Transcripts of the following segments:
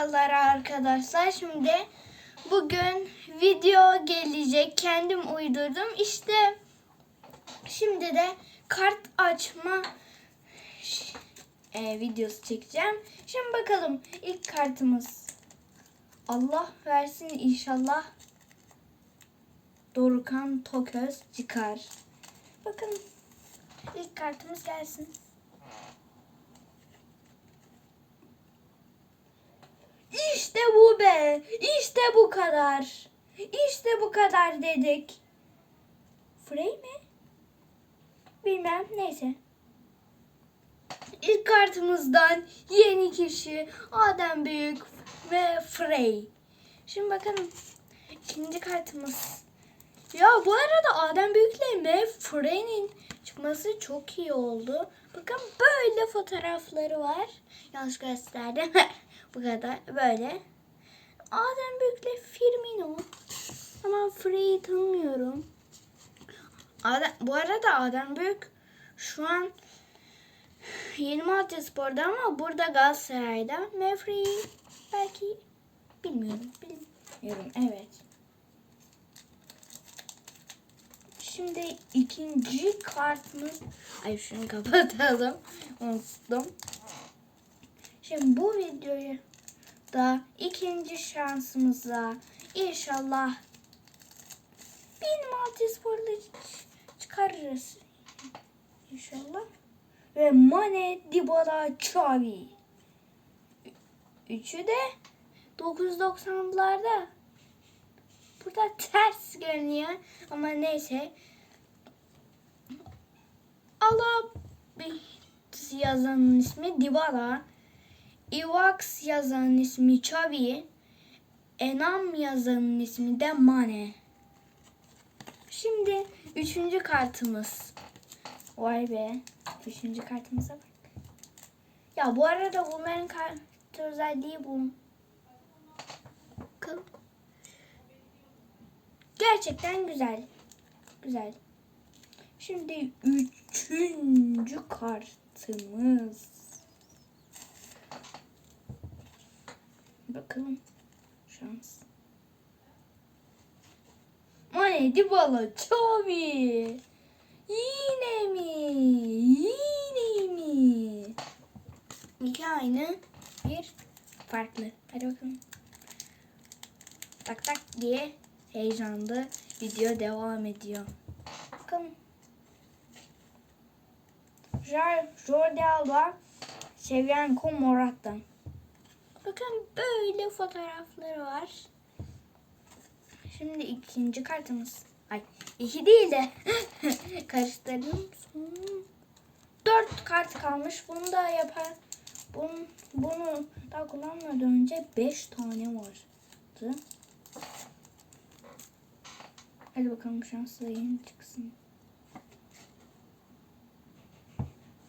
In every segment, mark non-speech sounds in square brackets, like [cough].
Merhabalar arkadaşlar. Şimdi bugün video gelecek. Kendim uydurdum. İşte şimdi de kart açma e, videosu çekeceğim. Şimdi bakalım ilk kartımız. Allah versin inşallah. Dorukan Toköz çıkar. Bakın ilk kartımız gelsin. İşte bu be. İşte bu kadar. İşte bu kadar dedik. Frey mi? Bilmem neyse. İlk kartımızdan yeni kişi Adem Büyük ve Frey. Şimdi bakalım ikinci kartımız. Ya bu arada Adem Büyük'le ve Frey'nin çıkması çok iyi oldu. Bakın böyle fotoğrafları var. Yanlış gösterdim. [laughs] bu kadar böyle. Adem Büyük'le Firmino. Ama Frey'i tanımıyorum. Adem, bu arada Adem Büyük şu an Yeni Malatya Spor'da ama burada Galatasaray'da. Mevfrey'i belki bilmiyorum. Bilmiyorum evet. Şimdi ikinci kartımız. Ay şunu kapatalım. Unuttum. Şimdi bu videoyu da ikinci şansımıza inşallah bir Malatya Spor'da çıkarırız. İnşallah. Ve Mane, Dybala, Xavi. Üçü de 990'larda. Burada ters görünüyor ama neyse. Alabit yazanın ismi Dybala. Ivax yazanın ismi Xavi. Enam yazanın ismi de Mane. Şimdi üçüncü kartımız. Vay be. Üçüncü kartımıza bak. Ya bu arada bunların kartı özelliği bu. Gerçekten güzel. Güzel. Şimdi üçüncü kartımız. Bakalım. Şans. Mane, Dybala, Xavi. Yine mi? Yine mi? İki aynı, bir farklı. Hadi bakalım. Tak tak diye heyecanlı video devam ediyor. Jar- Jordi Alba, Sevyenko Morata. Bakın böyle fotoğrafları var. Şimdi ikinci kartımız. Ay iki değil de [laughs] karıştırdım. Dört kart kalmış. Bunu da yapar. Bunu, bunu daha kullanmadan önce beş tane vardı. Hadi bakalım şanslı yeni çıksın.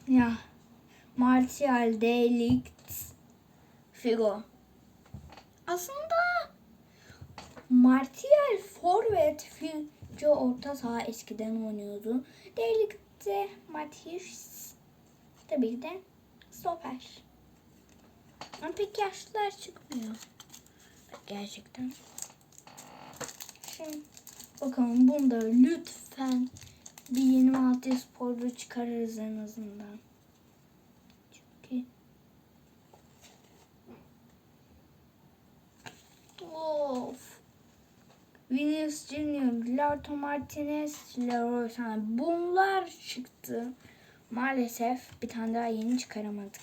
Ya. Martial, Delict, Figo. Aslında Martial forvet, Figo orta saha eskiden oynuyordu. Delict'te Matius tabii ki de stoper. Ama pek yaşlılar çıkmıyor. Gerçekten. Şimdi bakalım bunda lütfen bir yeni Malatya Spor'u çıkarırız en azından. Çünkü Of. Vinicius Junior, Lautaro Martinez, Leroy Sané. Bunlar çıktı. Maalesef bir tane daha yeni çıkaramadık.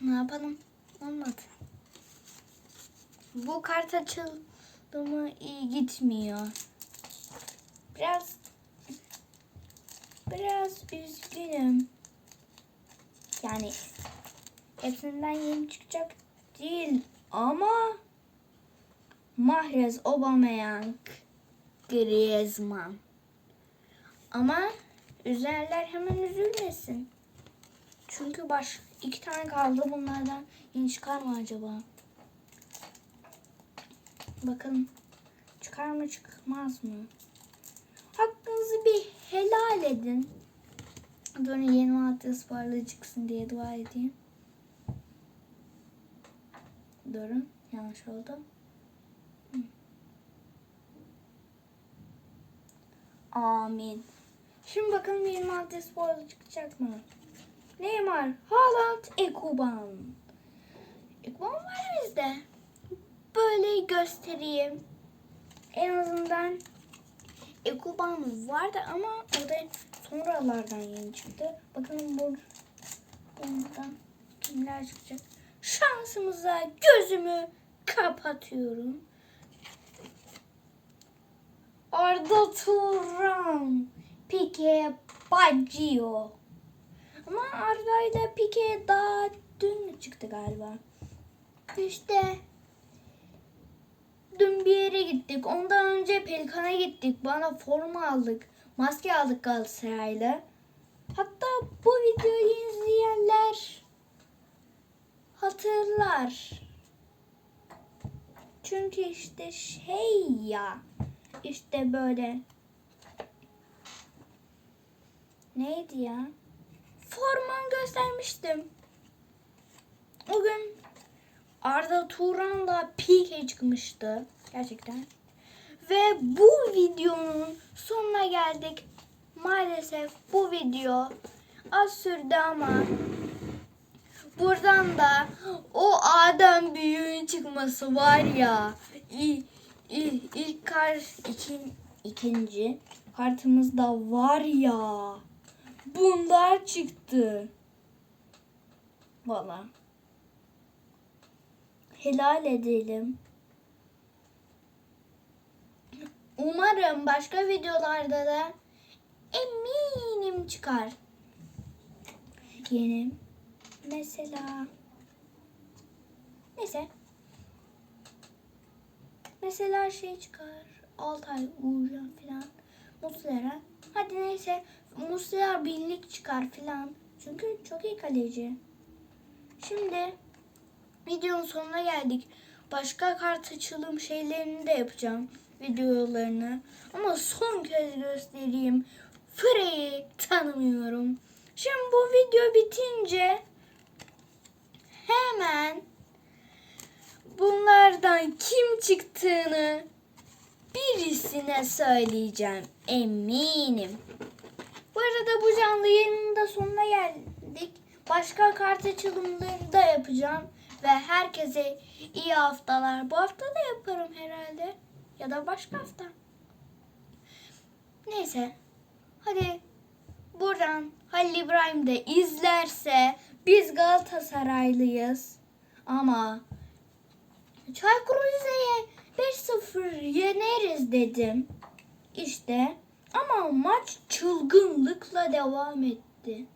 Ne yapalım? Olmadı. Bu kart açıldı mı iyi gitmiyor. Biraz biraz üzgünüm. Yani hepsinden yeni çıkacak değil ama Mahrez, Aubameyang, Griezmann. Ama üzerler hemen üzülmesin. Çünkü baş iki tane kaldı bunlardan yeni çıkar mı acaba? Bakalım çıkar mı çıkmaz mı? Hakkınızı bir helal edin. Sonra yeni madde ısmarlı çıksın diye dua edeyim. Durun. Yanlış oldu. Amin. Şimdi bakalım 26 sporcu çıkacak mı? Neymar, Haaland, Ekuban. Ekuban var bizde. Böyle göstereyim. En azından Ekuban vardı ama o da sonralardan yeni çıktı. Bakalım bu bundan kimler çıkacak? Şansımıza gözümü kapatıyorum. Arda Turan, Pique Baggio. Ama Arda ile Pique daha dün mü çıktı galiba? İşte dün bir yere gittik. Ondan önce Pelikan'a gittik. Bana forma aldık. Maske aldık Galatasaray'la. Hatta bu videoyu izleyenler hatırlar. Çünkü işte şey ya işte böyle neydi ya? Forman göstermiştim. O gün Arda Turan'la Pique çıkmıştı. Gerçekten. Ve bu videonun sonuna geldik. Maalesef bu video az sürdü ama buradan da o Adem büyüğün çıkması var ya. İlk, ilk, ilk kar ikin, ikinci kartımızda var ya. Bunlar çıktı. Valla. Helal edelim. Umarım başka videolarda da eminim çıkar. Yeni. Mesela. Neyse. Mesela şey çıkar. Altay, Uğurcan filan. Muslera. Hadi neyse. Muslera birlik çıkar filan. Çünkü çok iyi kaleci. Şimdi videonun sonuna geldik. Başka kart açılım şeylerini de yapacağım. Videolarını. Ama son kez göstereyim. Frey'i tanımıyorum. Şimdi bu video bitince hemen bunlardan kim çıktığını birisine söyleyeceğim. Eminim. Bu arada bu canlı yayının da sonuna geldik. Başka kart açılımları da yapacağım. Ve herkese iyi haftalar. Bu hafta da yaparım herhalde. Ya da başka hafta. Neyse. Hadi buradan Halil İbrahim de izlerse biz Galatasaraylıyız. Ama Çaykur Rize'ye 5-0 yeneriz dedim. İşte ama maç çılgınlıkla devam etti.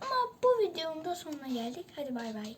Ama bu videonun da sonuna geldik. Hadi bay bay.